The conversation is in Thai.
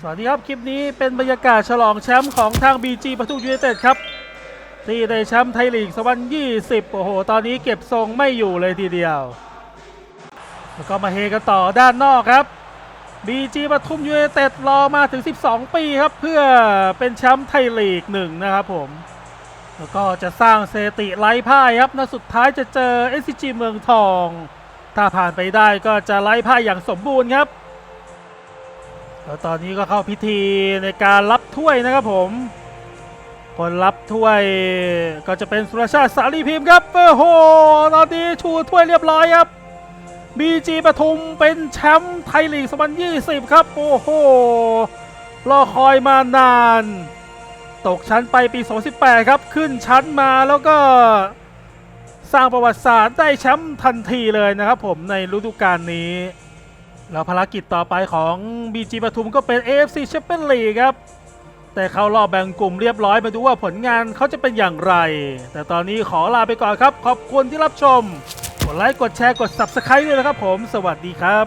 สวัสดีครับ คลิปนี้เป็นบรรยากาศฉลองแชมป์ของทาง BG ปทุมยูไนเต็ดครับ ที่ได้แชมป์ไทยลีก2020 โอ้โห ตอนนี้เก็บทรงไม่อยู่เลยทีเดียว แล้วก็มาเฮกันต่อด้านนอกครับ BG ปทุมยูไนเต็ดรอมาถึง 12 ปีครับ เพื่อเป็นแชมป์ไทยลีกหนึ่งนะครับผม แล้วก็จะสร้างสถิติไร้พ่ายครับนัดสุดท้ายจะเจอ SCG เมืองทอง ถ้าผ่านไปได้ก็จะไร้พ่ายอย่างสมบูรณ์ครับ แล้วตอนนี้ก็เข้าพิธีในการรับถ้วยนะครับผม คนรับถ้วยก็จะเป็นสุรชาติสารีพิมพ์ครับโอ้โหตอนนี้ชูถ้วยเรียบร้อยครับ BG ปทุมเป็นแชมป์ไทยลีก2020ครับ โอ้โหรอคอยมานาน ตกชั้นไปปี 2018 ครับ ขึ้นชั้นมาแล้วก็สร้างประวัติศาสตร์ได้แชมป์ทันทีเลยนะครับผมในฤดูกาลนี้ แล้วภารกิจต่อไปของ BG ปทุมก็เป็น AFC Champions League ครับ แต่เขารอบแบ่งกลุ่มเรียบร้อยมาดูว่าผลงานเขาจะเป็นอย่างไร แต่ตอนนี้ขอลาไปก่อนครับ ขอบคุณที่รับชม กดไลค์ กดแชร์ กด Subscribe ด้วยนะครับผม สวัสดีครับ